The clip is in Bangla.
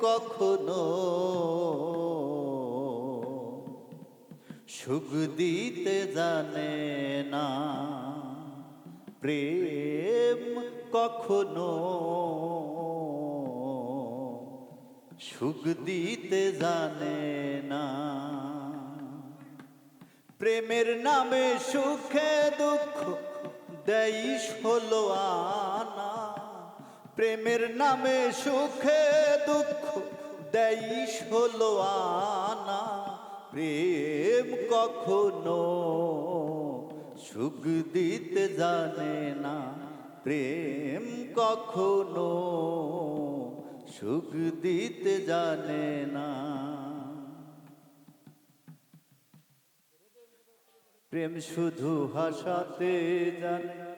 কখনো সুখ দিতে জানে না। প্রেম কখনো সুখ দিতে জানে না। প্রেমের নামে সুখে দুঃখ দেই ষোলো আনা প্রেমের নামে সুখে দুঃখ দেই ষোলো আনা। প্রেম কখনো সুখ দিতে জানে না। প্রেম কখনো সুখ দিতে জানে না। প্রেম শুধু হাসাতে জানে